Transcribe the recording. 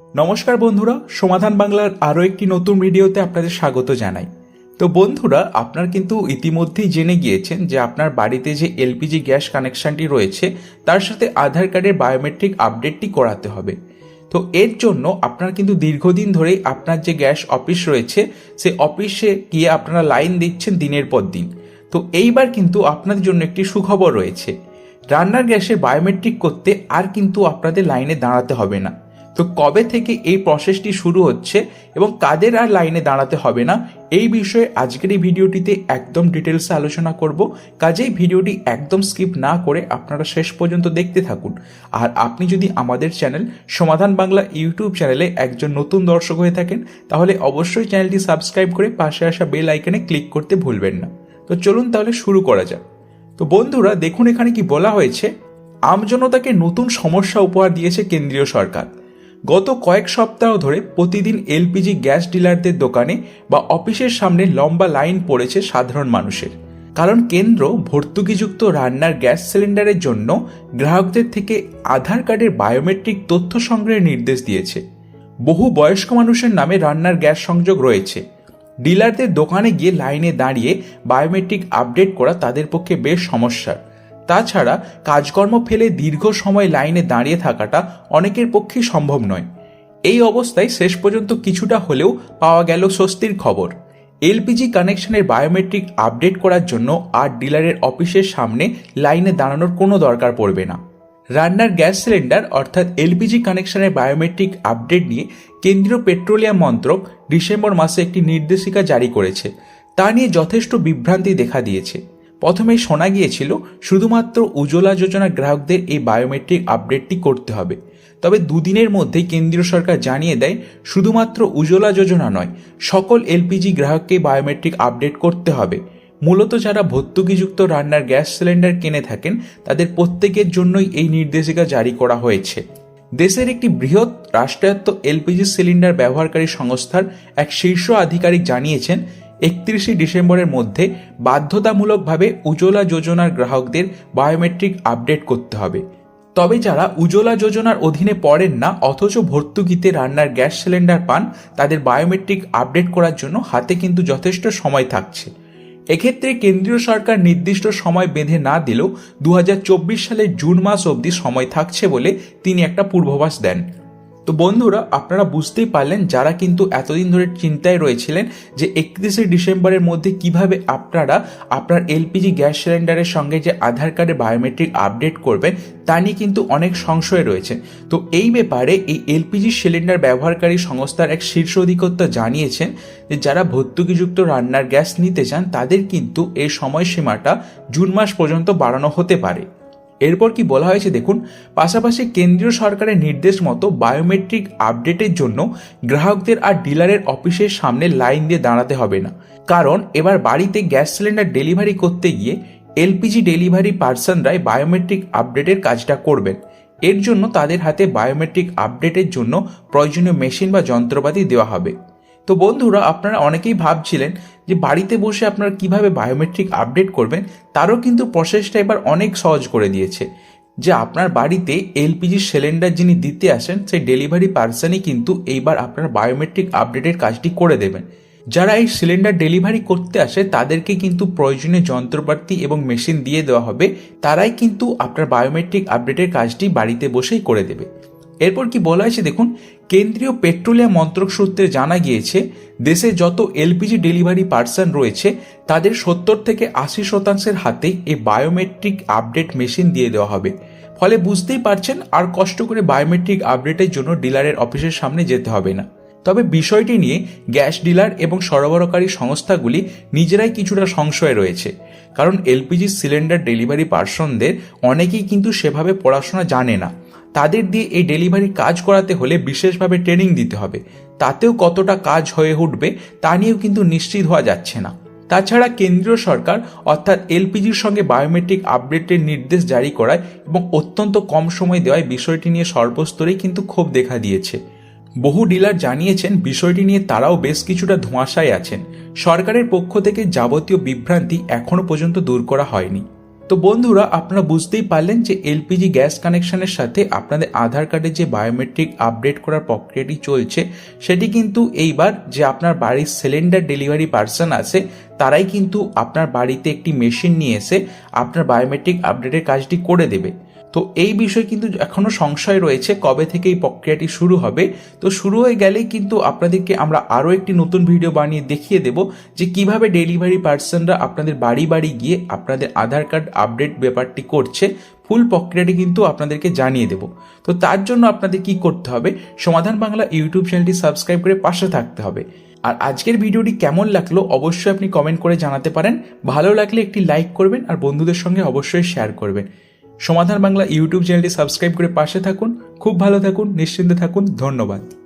নমস্কার বন্ধুরা, সমাধান বাংলার আরও একটি নতুন ভিডিওতে আপনাদের স্বাগত জানাই। তো বন্ধুরা, আপনার কিন্তু ইতিমধ্যেই জেনে গিয়েছেন যে আপনার বাড়িতে যে এলপিজি গ্যাস কানেকশনটি রয়েছে, তার সাথে আধার কার্ডের বায়োমেট্রিক আপডেটটি করাতে হবে। তো এর জন্য আপনার কিন্তু দীর্ঘদিন ধরেই আপনার যে গ্যাস অফিস রয়েছে, সে অফিসে গিয়ে আপনারা লাইন দিচ্ছেন দিনের পর দিন। তো এইবার কিন্তু আপনাদের জন্য একটি সুখবর রয়েছে। রান্নার গ্যাসে বায়োমেট্রিক করতে আর কিন্তু আপনাদের লাইনে দাঁড়াতে হবে না। তো কবে থেকে এই প্রসেসটি শুরু হচ্ছে এবং কাদের আর লাইনে দাঁড়াতে হবে না, এই বিষয়ে আজকের এই ভিডিওটিতে একদম ডিটেলসে আলোচনা করব। কাজেই ভিডিওটি একদম স্কিপ না করে আপনারা শেষ পর্যন্ত দেখতে থাকুন। আর আপনি যদি আমাদের চ্যানেল সমাধান বাংলা ইউটিউব চ্যানেলে একজন নতুন দর্শক হয়ে থাকেন, তাহলে অবশ্যই চ্যানেলটি সাবস্ক্রাইব করে পাশে আসা বেল আইকনে ক্লিক করতে ভুলবেন না। তো চলুন তাহলে শুরু করা যাক। তো বন্ধুরা, দেখুন এখানে কি বলা হয়েছে, আমজনতাকে নতুন সমস্যা উপহার দিয়েছে কেন্দ্রীয় সরকার। গত কয়েক সপ্তাহ ধরে প্রতিদিন এলপিজি গ্যাস ডিলারদের দোকানে বা অফিসের সামনে লম্বা লাইন পড়েছে সাধারণ মানুষের। কারণ কেন্দ্র ভর্তুকিযুক্ত রান্নার গ্যাস সিলিন্ডারের জন্য গ্রাহকদের থেকে আধার কার্ডের বায়োমেট্রিক তথ্য সংগ্রহের নির্দেশ দিয়েছে। বহু বয়স্ক মানুষের নামে রান্নার গ্যাস সংযোগ রয়েছে। ডিলারদের দোকানে গিয়ে লাইনে দাঁড়িয়ে বায়োমেট্রিক আপডেট করা তাদের পক্ষে বেশ সমস্যার। তাছাড়া কাজকর্ম ফেলে দীর্ঘ সময় লাইনে দাঁড়িয়ে থাকাটা অনেকের পক্ষে সম্ভব নয়। এই অবস্থায় শেষ পর্যন্ত কিছুটা হলেও পাওয়া গেল স্বস্তির খবর। এলপিজি কানেকশনের বায়োমেট্রিক আপডেট করার জন্য আর ডিলারের অফিসের সামনে লাইনে দাঁড়ানোর কোনো দরকার পড়বে না। রান্নার গ্যাস সিলিন্ডার অর্থাৎ এলপিজি কানেকশনের বায়োমেট্রিক আপডেট নিয়ে কেন্দ্রীয় পেট্রোলিয়াম মন্ত্রক ডিসেম্বর মাসে একটি নির্দেশিকা জারি করেছে। তা নিয়ে যথেষ্ট বিভ্রান্তি দেখা দিয়েছে। প্রথমে শোনা গিয়েছিল, শুধুমাত্র উজ্জ্বলা যোজনা গ্রাহকদের এই বায়োমেট্রিক আপডেটটি করতে হবে। তবে দুদিনের মধ্যেই কেন্দ্রীয় সরকার জানিয়ে দেয়, শুধুমাত্র উজ্জ্বলা যোজনা নয়, সকল এলপিজি গ্রাহককে বায়োমেট্রিক আপডেট করতে হবে। মূলত যারা ভর্তুকিযুক্ত রান্নার গ্যাস সিলিন্ডার কিনে থাকেন, তাদের প্রত্যেকের জন্যই এই নির্দেশিকা জারি করা হয়েছে। দেশের একটি বৃহৎ রাষ্ট্রায়ত্ত এলপিজি সিলিন্ডার ব্যবহারকারী সংস্থার এক শীর্ষ আধিকারিক জানিয়েছেন একত্রিশে ডিসেম্বরের মধ্যে বাধ্যতামূলকভাবে উজ্জ্বলা যোজনার গ্রাহকদের বায়োমেট্রিক আপডেট করতে হবে। তবে যারা উজ্জ্বলা যোজনার অধীনে পড়েন না, অথচ ভর্তুকিতে রান্নার গ্যাস সিলিন্ডার পান, তাদের বায়োমেট্রিক আপডেট করার জন্য হাতে কিন্তু যথেষ্ট সময় থাকছে। এক্ষেত্রে কেন্দ্রীয় সরকার নির্দিষ্ট সময় বেঁধে না দিলেও দু হাজার চব্বিশ সালের জুন মাস অবধি সময় থাকছে বলে তিনি একটা পূর্বাভাস দেন। তো বন্ধুরা, আপনারা বুঝতেই পারলেন যারা কিন্তু এতদিন ধরে চিন্তায় রয়েছিলেন যে একত্রিশে ডিসেম্বরের মধ্যে কীভাবে আপনারা আপনার এলপিজি গ্যাস সিলিন্ডারের সঙ্গে যে আধার কার্ডে বায়োমেট্রিক আপডেট করবেন, তা নিয়ে কিন্তু অনেক সংশয় রয়েছে। তো এই ব্যাপারে এই এলপিজি সিলিন্ডার ব্যবহারকারী সংস্থার এক শীর্ষ অধিকর্তা জানিয়েছেন যে যারা ভর্তুকিযুক্ত রান্নার গ্যাস নিতে চান, তাদের কিন্তু এই সময়সীমাটা জুন মাস পর্যন্ত বাড়ানো হতে পারে। এরপর কি বলা হয়েছে দেখুন, পাশাপাশি কেন্দ্রীয় সরকারের নির্দেশ মতো বায়োমেট্রিক আপডেটের জন্য গ্রাহকদের আর ডিলারের অফিসের সামনে লাইন দিয়ে দাঁড়াতে হবে না। কারণ এবার বাড়িতে গ্যাস সিলিন্ডার ডেলিভারি করতে গিয়ে এলপিজি ডেলিভারি পার্সনরাই বায়োমেট্রিক আপডেটের কাজটা করবেন। এর জন্য তাদের হাতে বায়োমেট্রিক আপডেটের জন্য প্রয়োজনীয় মেশিন বা যন্ত্রপাতি দেওয়া হবে। তো বন্ধুরা, আপনারা অনেকেই ভাবছিলেন যে বাড়িতে বসে আপনারা কীভাবে বায়োমেট্রিক আপডেট করবেন, তারও কিন্তু প্রসেসটা এবার অনেক সহজ করে দিয়েছে। যে আপনার বাড়িতে এলপিজি সিলিন্ডার যিনি দিতে আসেন, সেই ডেলিভারি পার্সনই কিন্তু এইবার আপনার বায়োমেট্রিক আপডেটের কাজটি করে দেবেন। যারা এই সিলিন্ডার ডেলিভারি করতে আসে, তাদেরকে কিন্তু প্রয়োজনীয় যন্ত্রপাতি এবং মেশিন দিয়ে দেওয়া হবে। তারাই কিন্তু আপনার বায়োমেট্রিক আপডেটের কাজটি বাড়িতে বসেই করে দেবে। এরপর কি বলা হয়েছে দেখুন, কেন্দ্রীয় পেট্রোলিয়াম মন্ত্রক সূত্রে জানা গিয়েছে, দেশে যত এলপিজি ডেলিভারি পার্সন রয়েছে, তাদের সত্তর থেকে আশি শতাংশের হাতে এই বায়োমেট্রিক আপডেট মেশিন দিয়ে দেওয়া হবে। ফলে বুঝতেই পারছেন, আর কষ্ট করে বায়োমেট্রিক আপডেটের জন্য ডিলারের অফিসের সামনে যেতে হবে না। তবে বিষয়টি নিয়ে গ্যাস ডিলার এবং সরবরাহকারী সংস্থাগুলি নিজেরাই কিছুটা সংশয় রয়েছে। কারণ এলপিজি সিলিন্ডার ডেলিভারি পার্সনদের অনেকেই কিন্তু সেভাবে পড়াশোনা জানে না। তাদের দিয়ে এই ডেলিভারি কাজ করাতে হলে বিশেষভাবে ট্রেনিং দিতে হবে। তাতেও কতটা কাজ হয়ে উঠবে তা নিয়েও কিন্তু নিশ্চিত হওয়া যাচ্ছে না। তাছাড়া কেন্দ্রীয় সরকার অর্থাৎ এলপিজির সঙ্গে বায়োমেট্রিক আপডেটের নির্দেশ জারি করায় এবং অত্যন্ত কম সময় দেওয়ায় বিষয়টি নিয়ে সর্বস্তরেই কিন্তু ক্ষোভ দেখা দিয়েছে। বহু ডিলার জানিয়েছেন বিষয়টি নিয়ে তারাও বেশ কিছুটা ধোঁয়াশায় আছেন। সরকারের পক্ষ থেকে যাবতীয় বিভ্রান্তি এখনও পর্যন্ত দূর করা হয়নি। তো বন্ধুরা, আপনারা বুঝতেই পারলেন যে এলপিজি গ্যাস কানেকশনের সাথে আপনাদের আধার কার্ডের যে বায়োমেট্রিক আপডেট করার প্রক্রিয়াটি চলছে, সেটি কিন্তু এইবার যে আপনার বাড়ির সিলিন্ডার ডেলিভারি পার্সন আছে, তারাই কিন্তু আপনার বাড়িতে একটি মেশিন নিয়ে এসে আপনার বায়োমেট্রিক আপডেটের কাজটি করে দেবে। তো এই বিষয়ে কিন্তু এখনও সংশয় রয়েছে কবে থেকে এই প্রক্রিয়াটি শুরু হবে। তো শুরু হয়ে গেলেই কিন্তু আপনাদেরকে আমরা আরও একটি নতুন ভিডিও বানিয়ে দেখিয়ে দেব যে কীভাবে ডেলিভারি পার্সনরা আপনাদের বাড়ি বাড়ি গিয়ে আপনাদের আধার কার্ড আপডেট ব্যাপারটি করছে, ফুল প্রক্রিয়াটি কিন্তু আপনাদেরকে জানিয়ে দেব। তো তার জন্য আপনাদের কি করতে হবে, সমাধান বাংলা ইউটিউব চ্যানেলটি সাবস্ক্রাইব করে পাশে থাকতে হবে। আর আজকের ভিডিওটি কেমন লাগল অবশ্যই আপনি কমেন্ট করে জানাতে পারেন, ভালো লাগলে একটি লাইক করবেন আর বন্ধুদের সঙ্গে অবশ্যই শেয়ার করবেন। সমাধান বাংলা ইউটিউব চ্যানেলটি সাবস্ক্রাইব করে পাশে থাকুন খুব ভালো থাকুন নিশ্চিন্তে থাকুন ধন্যবাদ।